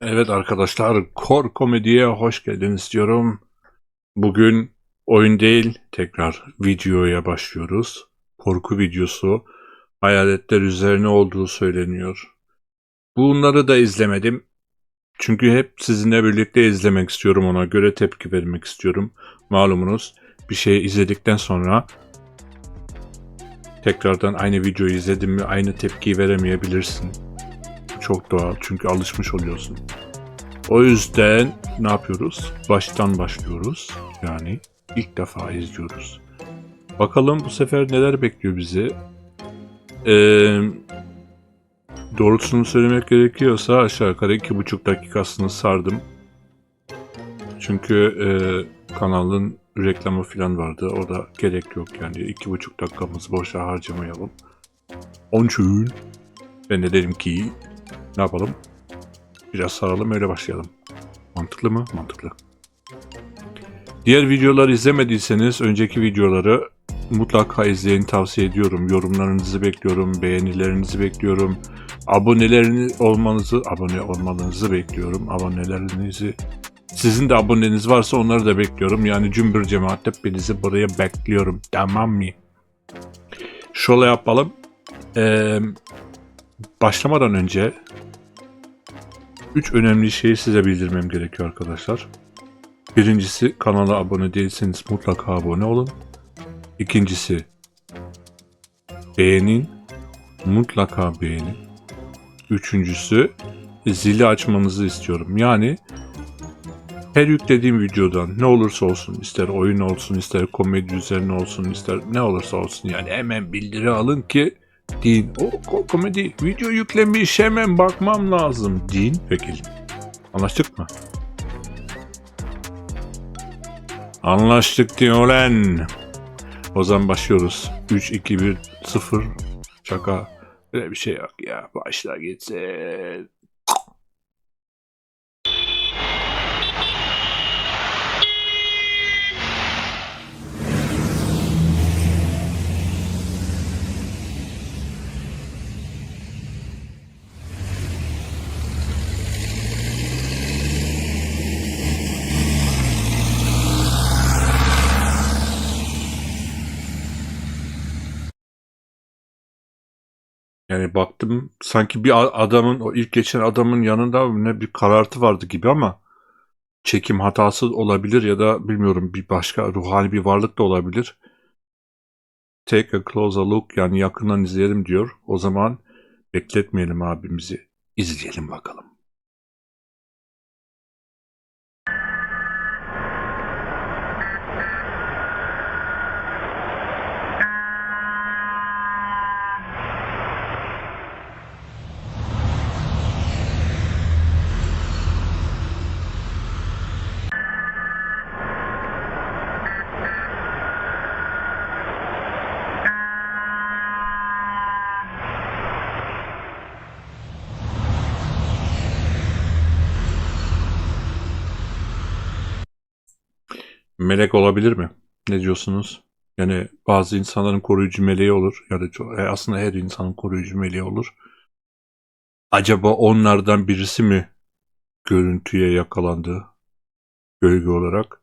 Evet arkadaşlar, Kor Komedi'ye hoş geldiniz diyorum. Bugün oyun değil, tekrar videoya başlıyoruz. Korku videosu, hayaletler üzerine olduğu söyleniyor. Bunları da izlemedim. Çünkü hep sizinle birlikte izlemek istiyorum, ona göre tepki vermek istiyorum. Malumunuz bir şey izledikten sonra tekrardan aynı videoyu izledim mi aynı tepkiyi veremeyebilirsin. Çok doğal çünkü alışmış oluyorsun. O yüzden ne yapıyoruz? Baştan başlıyoruz. Yani ilk defa izliyoruz. Bakalım bu sefer neler bekliyor bizi. Ee, doğrusunu söylemek gerekiyorsa aşağı yukarı iki buçuk dakikasını sardım. Çünkü e, kanalın reklamı falan vardı. O da gerek yok yani. iki buçuk dakikamızı boşa harcamayalım. Onun için ben de dedim ki ne yapalım? Biraz saralım öyle başlayalım. Mantıklı mı? Mantıklı. Diğer videoları izlemediyseniz önceki videoları mutlaka izleyin tavsiye ediyorum. Yorumlarınızı bekliyorum, beğenilerinizi bekliyorum. Aboneleriniz olmanızı, abone olmanızı bekliyorum. Abonelerinizi sizin de aboneniz varsa onları da bekliyorum. Yani cümbür cemaat hepinizi buraya bekliyorum. Tamam mı? Şöyle yapalım. Ee, başlamadan önce Üç önemli şeyi size bildirmem gerekiyor arkadaşlar. Birincisi kanala abone değilseniz mutlaka abone olun. İkincisi beğenin. Mutlaka beğenin. Üçüncüsü zili açmanızı istiyorum. Yani her yüklediğim videodan ne olursa olsun ister oyun olsun ister komedi üzerine olsun ister ne olursa olsun yani hemen bildiri alın ki Din. O ko- komedi video yüklemiş hemen bakmam lazım. Din vekil. Anlaştık mı? Anlaştık diyor lan. O zaman başlıyoruz. 3, 2, 1, 0. Şaka. Böyle bir şey yok ya. Başla gitsin. Yani baktım sanki bir adamın o ilk geçen adamın yanında ne bir karartı vardı gibi ama çekim hatası olabilir ya da bilmiyorum bir başka ruhani bir varlık da olabilir. Take a closer look yani yakından izleyelim diyor. O zaman bekletmeyelim abimizi. İzleyelim bakalım. Melek olabilir mi? Ne diyorsunuz? Yani bazı insanların koruyucu meleği olur. Ya da çok, e, aslında her insanın koruyucu meleği olur. Acaba onlardan birisi mi görüntüye yakalandı gölge olarak?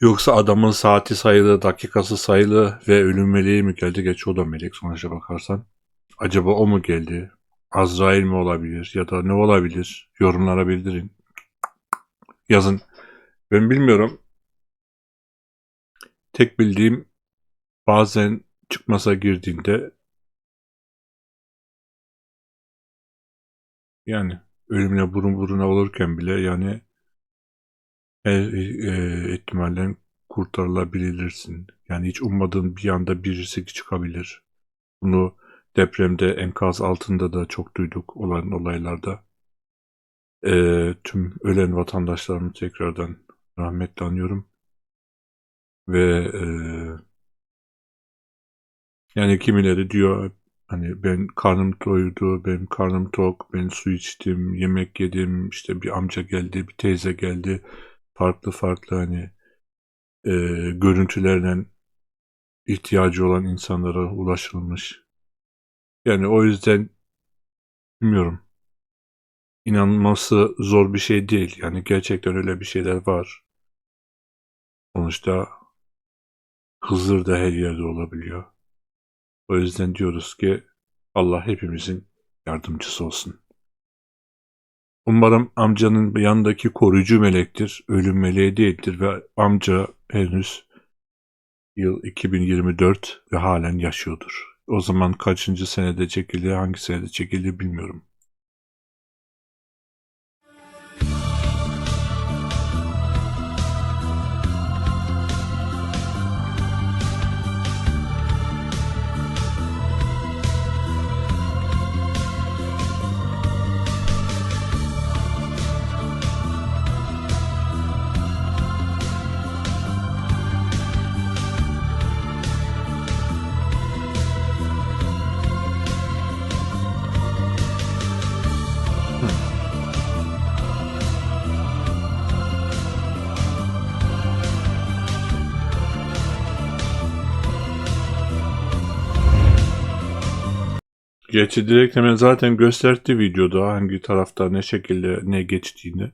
Yoksa adamın saati sayılı, dakikası sayılı ve ölüm meleği mi geldi? Geç o da melek sonuçta bakarsan. Acaba o mu geldi? Azrail mi olabilir? Ya da ne olabilir? Yorumlara bildirin. Yazın. Ben bilmiyorum. Tek bildiğim bazen çıkmasa girdiğinde yani ölümle burun buruna olurken bile yani her e, ihtimalden kurtarılabilirsin. Yani hiç ummadığın bir anda birisi çıkabilir. Bunu depremde enkaz altında da çok duyduk olan olaylarda. E, tüm ölen vatandaşlarımı tekrardan rahmetle anıyorum. Ve e, yani kimileri diyor hani ben karnım doydu, benim karnım tok, ben su içtim, yemek yedim, işte bir amca geldi, bir teyze geldi. Farklı farklı hani e, görüntülerden ihtiyacı olan insanlara ulaşılmış. Yani o yüzden bilmiyorum. inanması zor bir şey değil. Yani gerçekten öyle bir şeyler var. Sonuçta Hızır da her yerde olabiliyor. O yüzden diyoruz ki Allah hepimizin yardımcısı olsun. Umarım amcanın yanındaki koruyucu melektir, ölüm meleği değildir ve amca henüz yıl 2024 ve halen yaşıyordur. O zaman kaçıncı senede çekildi, hangi senede çekildi bilmiyorum. Gerçi direkt hemen zaten gösterdi videoda hangi tarafta ne şekilde ne geçtiğini.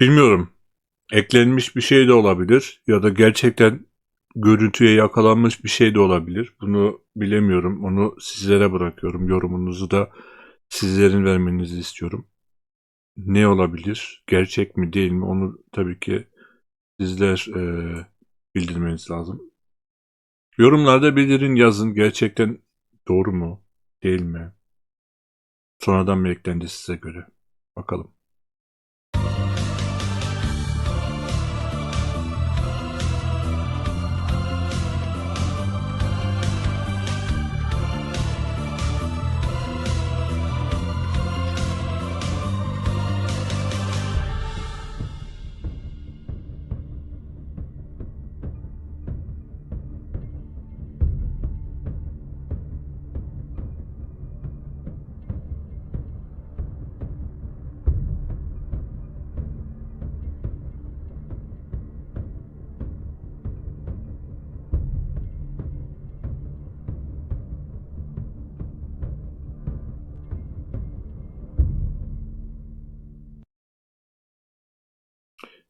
Bilmiyorum. Eklenmiş bir şey de olabilir ya da gerçekten görüntüye yakalanmış bir şey de olabilir. Bunu bilemiyorum. Onu sizlere bırakıyorum. Yorumunuzu da sizlerin vermenizi istiyorum. Ne olabilir? Gerçek mi değil mi? Onu tabii ki sizler e, bildirmeniz lazım. Yorumlarda bildirin yazın. Gerçekten doğru mu? Değil mi? Sonradan mı eklendi size göre? Bakalım.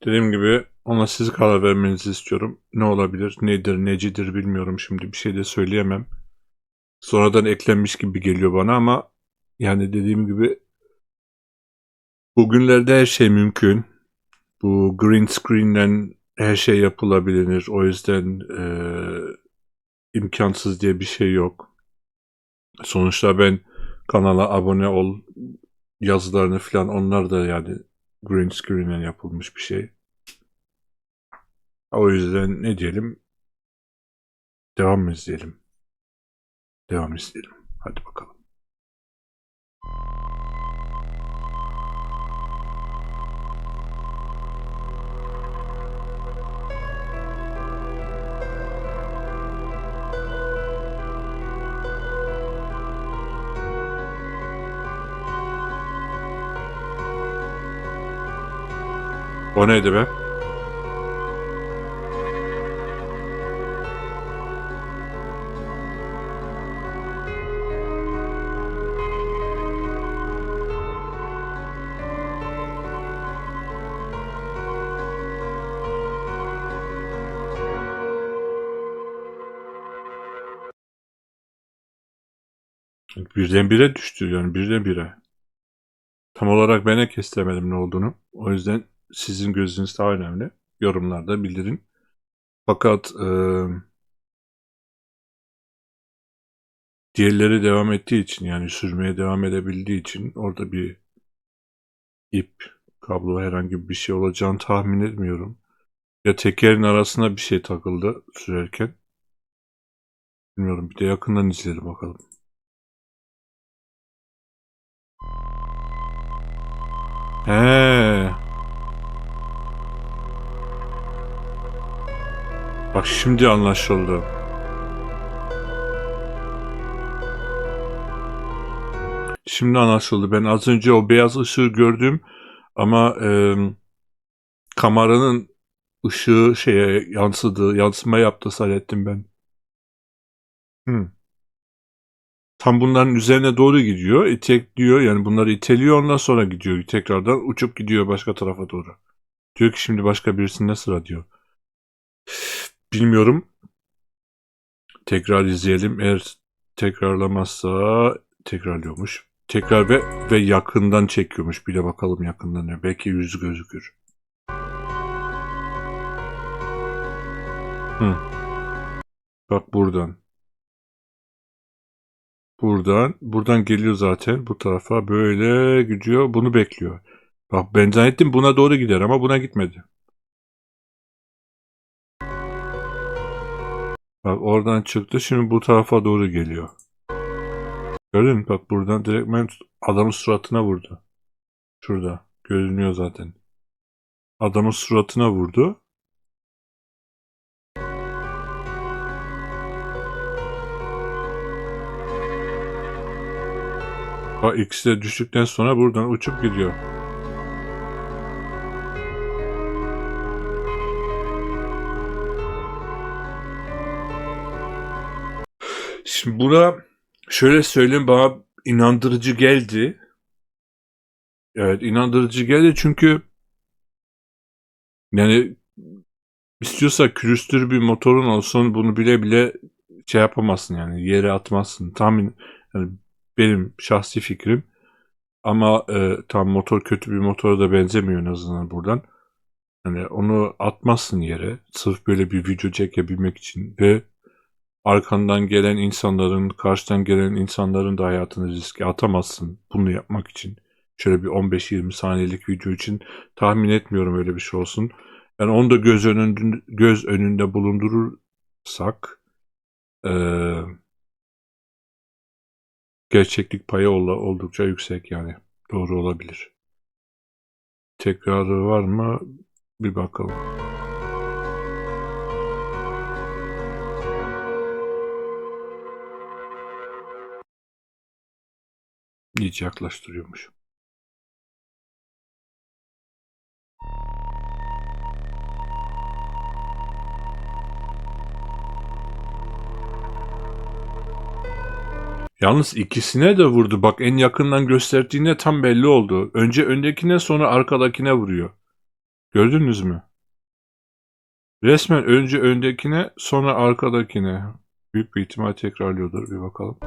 Dediğim gibi ona siz karar vermenizi istiyorum. Ne olabilir, nedir, necidir bilmiyorum şimdi bir şey de söyleyemem. Sonradan eklenmiş gibi geliyor bana ama yani dediğim gibi bugünlerde her şey mümkün. Bu green screen'den her şey yapılabilir. O yüzden eee, imkansız diye bir şey yok. Sonuçta ben kanala abone ol yazılarını falan onlar da yani green screen'den yapılmış bir şey. O yüzden ne diyelim? Devam izleyelim? Devam izleyelim. Hadi bakalım. O neydi be? Birdenbire düştü yani birdenbire. Tam olarak ben de kestiremedim ne olduğunu. O yüzden sizin gözünüz daha önemli. Yorumlarda bildirin. Fakat e, diğerleri devam ettiği için yani sürmeye devam edebildiği için orada bir ip, kablo herhangi bir şey olacağını tahmin etmiyorum. Ya tekerin arasına bir şey takıldı sürerken. Bilmiyorum bir de yakından izleyelim bakalım. He. Bak şimdi anlaşıldı. Şimdi anlaşıldı. Ben az önce o beyaz ışığı gördüm ama e, kameranın ışığı şeye yansıdı, yansıma yaptı zannettim ben. Hmm. Tam bunların üzerine doğru gidiyor. İtekliyor yani bunları iteliyor ondan sonra gidiyor. Tekrardan uçup gidiyor başka tarafa doğru. Diyor ki şimdi başka birisinde sıra diyor. Bilmiyorum. Tekrar izleyelim. Eğer tekrarlamazsa tekrarlıyormuş. Tekrar ve ve yakından çekiyormuş. Bir de bakalım yakından ne. Belki yüzü gözükür. Hı. Bak buradan. Buradan. Buradan geliyor zaten bu tarafa. Böyle gidiyor. Bunu bekliyor. Bak ben zannettim buna doğru gider ama buna gitmedi. Bak oradan çıktı. Şimdi bu tarafa doğru geliyor. Gördün mü? Bak buradan direkt adamın suratına vurdu. Şurada. Görünüyor zaten. Adamın suratına vurdu. Bak ikisi de düştükten sonra buradan uçup gidiyor. Şimdi buna şöyle söyleyeyim bana inandırıcı geldi. Evet inandırıcı geldi çünkü yani istiyorsa külüstür bir motorun olsun bunu bile bile şey yapamazsın yani yere atmazsın. Tahmin yani benim şahsi fikrim. Ama e, tam motor kötü bir motora da benzemiyor en azından buradan. Hani onu atmazsın yere. Sırf böyle bir video çekebilmek için ve arkandan gelen insanların, karşıdan gelen insanların da hayatını riske atamazsın bunu yapmak için. Şöyle bir 15-20 saniyelik video için tahmin etmiyorum öyle bir şey olsun. Yani onu da göz önünde, göz önünde bulundurursak eee gerçeklik payı oldukça yüksek yani. Doğru olabilir. Tekrarı var mı? Bir bakalım. İyice yaklaştırıyormuş. Yalnız ikisine de vurdu. Bak en yakından gösterdiğinde tam belli oldu. Önce öndekine sonra arkadakine vuruyor. Gördünüz mü? Resmen önce öndekine sonra arkadakine. Büyük bir ihtimal tekrarlıyordur. Bir bakalım.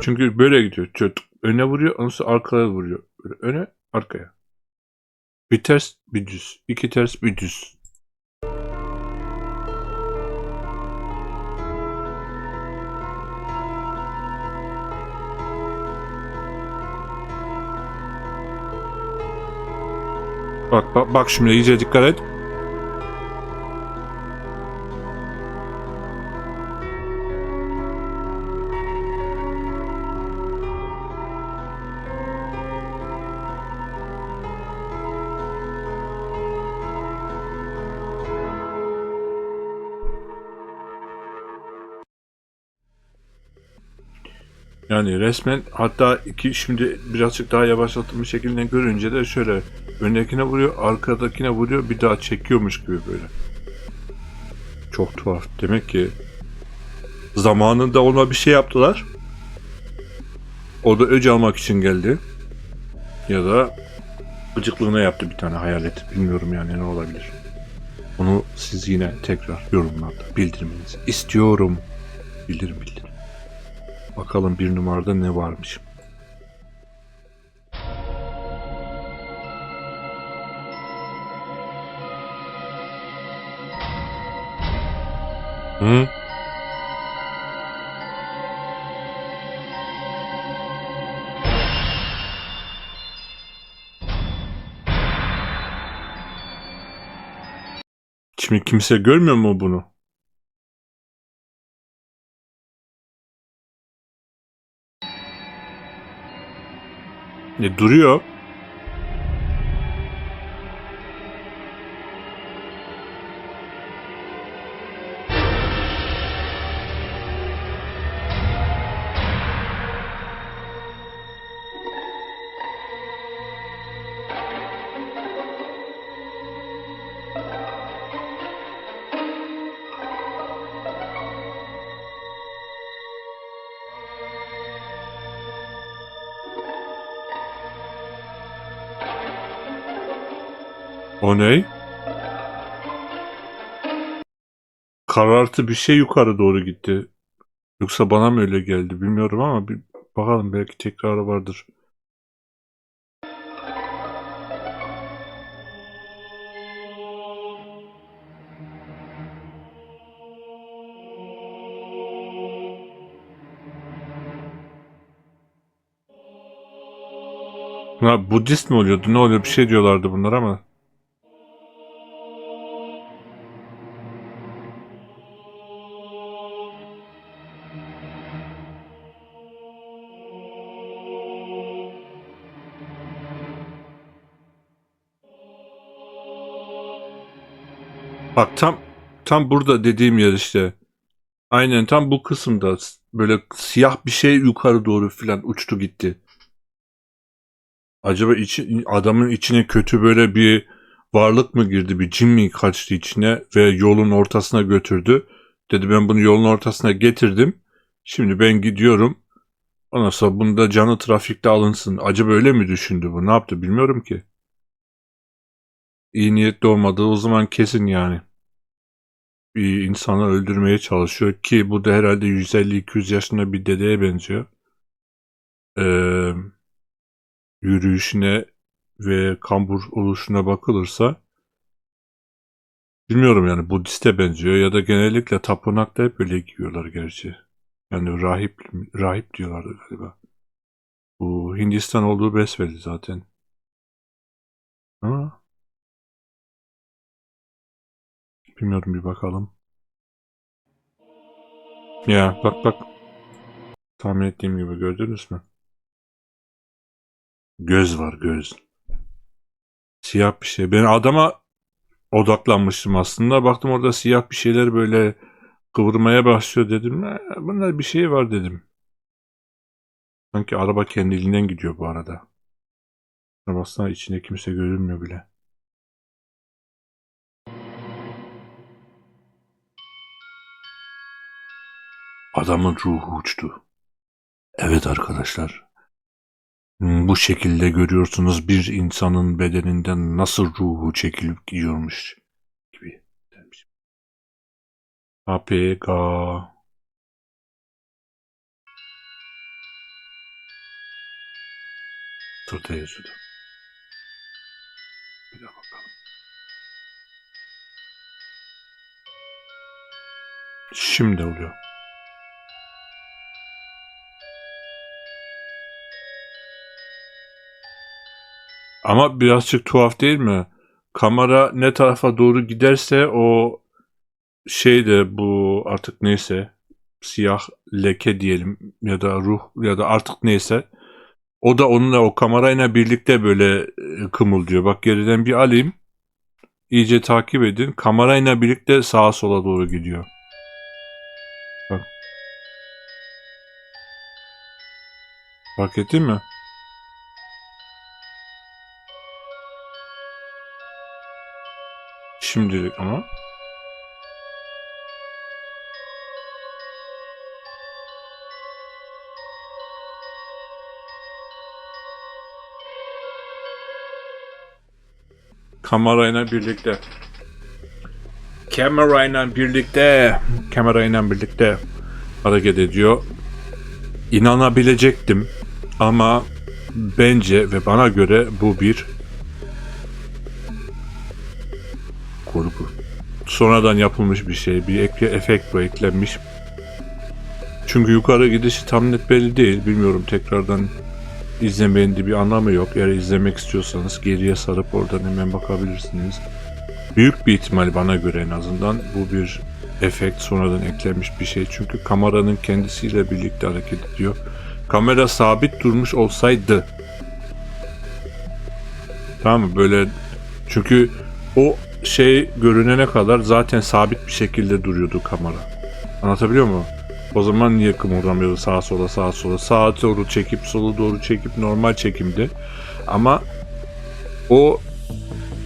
Çünkü böyle gidiyor. Çöt. Öne vuruyor, ondan arkaya vuruyor. Böyle öne, arkaya. Bir ters, bir düz. İki ters, bir düz. Bak bak bak şimdi iyice dikkat et. Yani resmen hatta iki şimdi birazcık daha yavaşlatılmış şekilde görünce de şöyle öndekine vuruyor, arkadakine vuruyor, bir daha çekiyormuş gibi böyle. Çok tuhaf. Demek ki zamanında ona bir şey yaptılar. O da öc almak için geldi. Ya da gıcıklığına yaptı bir tane hayalet. Bilmiyorum yani ne olabilir. Bunu siz yine tekrar yorumlarda bildirmenizi istiyorum. Bildirim bildirim. Bakalım bir numarada ne varmış. Hı? Şimdi kimse görmüyor mu bunu? Duruyor? O ne? Karartı bir şey yukarı doğru gitti. Yoksa bana mı öyle geldi bilmiyorum ama bir bakalım belki tekrarı vardır. Ha, Budist mi oluyordu? Ne oluyor? Bir şey diyorlardı bunlar ama. Bak tam tam burada dediğim yer işte. Aynen tam bu kısımda böyle siyah bir şey yukarı doğru filan uçtu gitti. Acaba içi, adamın içine kötü böyle bir varlık mı girdi, bir cin mi kaçtı içine ve yolun ortasına götürdü. Dedi ben bunu yolun ortasına getirdim. Şimdi ben gidiyorum. Ondan sonra bunda canı trafikte alınsın. Acaba öyle mi düşündü bu? Ne yaptı bilmiyorum ki. İyi niyetli olmadığı o zaman kesin yani. Bir insanı öldürmeye çalışıyor ki bu da herhalde 150-200 yaşında bir dedeye benziyor. Eee yürüyüşüne ve kambur oluşuna bakılırsa bilmiyorum yani Budist'e benziyor ya da genellikle tapınakta hep öyle giyiyorlar gerçi. Yani rahip rahip diyorlardı galiba. Bu Hindistan olduğu besbelli zaten. Ama bilmiyorum bir bakalım. Ya bak bak. Tahmin ettiğim gibi gördünüz mü? Göz var göz. Siyah bir şey. Ben adama odaklanmıştım aslında. Baktım orada siyah bir şeyler böyle kıvırmaya başlıyor dedim. "Ha, Bunda bir şey var dedim. Sanki araba kendiliğinden gidiyor bu arada. Baksana içinde kimse görünmüyor bile. Adamın ruhu uçtu. Evet arkadaşlar. Hmm, Bu şekilde görüyorsunuz bir insanın bedeninden nasıl ruhu çekilip gidiyormuş gibi demiş. APK Sırta yazıyordu. Bir daha bakalım. Şimdi oluyor. Ama birazcık tuhaf değil mi? Kamera ne tarafa doğru giderse o şey de bu artık neyse siyah leke diyelim ya da ruh ya da artık neyse o da onunla o kamerayla birlikte böyle e, kımıldıyor. Bak geriden bir alayım. İyice takip edin. Kamerayla birlikte sağa sola doğru gidiyor. Bak. Fark ettin mi? Şimdilik ama. Kamerayla birlikte. Kamerayla birlikte. Kamerayla birlikte hareket ediyor. İnanabilecektim ama bence ve bana göre bu bir Sonradan yapılmış bir şey. Bir ek, efekt bu eklenmiş. Çünkü yukarı gidişi tam net belli değil. Bilmiyorum tekrardan izlemenin de bir anlamı yok. Eğer izlemek istiyorsanız geriye sarıp oradan hemen bakabilirsiniz. Büyük bir ihtimal bana göre en azından bu bir efekt sonradan eklenmiş bir şey. Çünkü kameranın kendisiyle birlikte hareket ediyor. Kamera sabit durmuş olsaydı tamam mı böyle çünkü o şey görünene kadar zaten sabit bir şekilde duruyordu kamera. Anlatabiliyor muyum? O zaman niye kımıldamıyordu sağa sola sağa sola? Sağa doğru çekip sola doğru çekip normal çekimdi. Ama o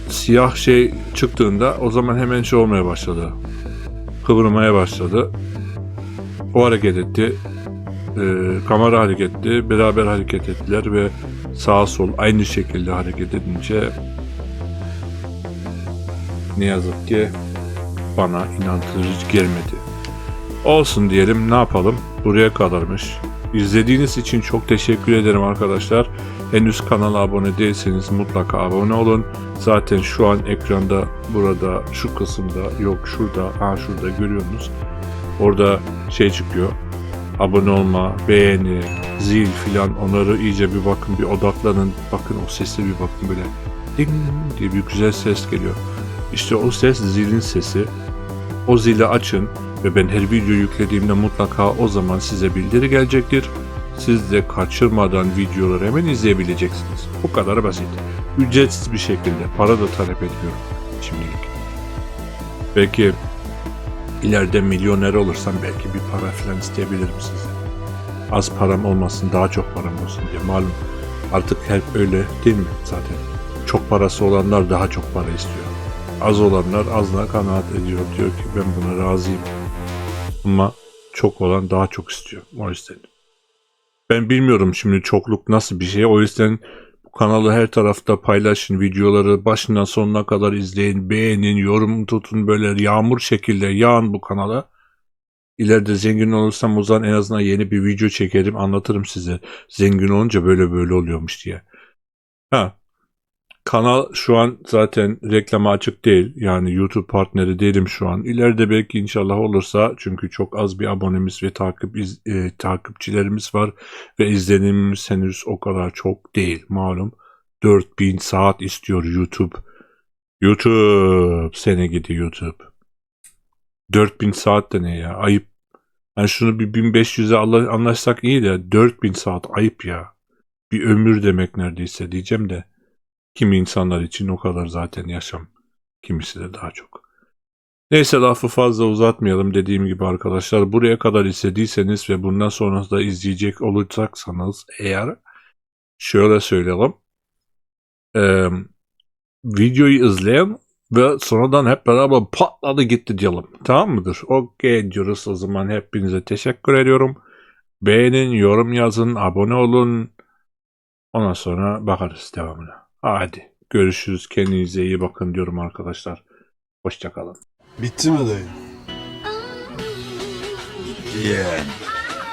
siyah şey çıktığında o zaman hemen şey olmaya başladı. Kıvırmaya başladı. O hareket etti. Ee, kamera hareket etti. Beraber hareket ettiler ve sağ sol aynı şekilde hareket edince ne yazık ki bana inandırıcı gelmedi. Olsun diyelim ne yapalım buraya kadarmış. İzlediğiniz için çok teşekkür ederim arkadaşlar. Henüz kanala abone değilseniz mutlaka abone olun. Zaten şu an ekranda burada şu kısımda yok şurada ha şurada görüyorsunuz. Orada şey çıkıyor. Abone olma, beğeni, zil filan onları iyice bir bakın bir odaklanın. Bakın o sese bir bakın böyle ding diye bir güzel ses geliyor. İşte o ses zilin sesi. O zili açın ve ben her video yüklediğimde mutlaka o zaman size bildiri gelecektir. Siz de kaçırmadan videoları hemen izleyebileceksiniz. Bu kadar basit. Ücretsiz bir şekilde. Para da talep etmiyorum şimdilik. Belki ileride milyoner olursam belki bir para falan isteyebilirim size. Az param olmasın daha çok param olsun diye. Malum artık hep öyle değil mi zaten? Çok parası olanlar daha çok para istiyor. Az olanlar azla kanaat ediyor. Diyor ki ben buna razıyım. Ama çok olan daha çok istiyor. O yüzden. Ben bilmiyorum şimdi çokluk nasıl bir şey. O yüzden bu kanalı her tarafta paylaşın. Videoları başından sonuna kadar izleyin. Beğenin, yorum tutun. Böyle yağmur şekilde yağın bu kanala. İleride zengin olursam o zaman en azından yeni bir video çekerim. Anlatırım size. Zengin olunca böyle böyle oluyormuş diye. Ha. Kanal şu an zaten reklama açık değil. Yani YouTube partneri değilim şu an. İleride belki inşallah olursa çünkü çok az bir abonemiz ve takip iz- e, takipçilerimiz var ve izlenimimiz henüz o kadar çok değil malum. 4000 saat istiyor YouTube. YouTube sene gidi YouTube. 4000 saat de ne ya ayıp. Yani şunu bir 1500'e Allah- anlaşsak iyi de 4000 saat ayıp ya. Bir ömür demek neredeyse diyeceğim de. Kimi insanlar için o kadar zaten yaşam. Kimisi de daha çok. Neyse lafı fazla uzatmayalım dediğim gibi arkadaşlar. Buraya kadar izlediyseniz ve bundan sonra da izleyecek olacaksanız eğer şöyle söyleyelim. Ee, videoyu izleyen ve sonradan hep beraber patladı gitti diyelim. Tamam mıdır? Okey diyoruz o zaman hepinize teşekkür ediyorum. Beğenin, yorum yazın, abone olun. Ondan sonra bakarız devamına. Hadi görüşürüz. Kendinize iyi bakın diyorum arkadaşlar. Hoşçakalın. Bitti mi dayı? Yeah.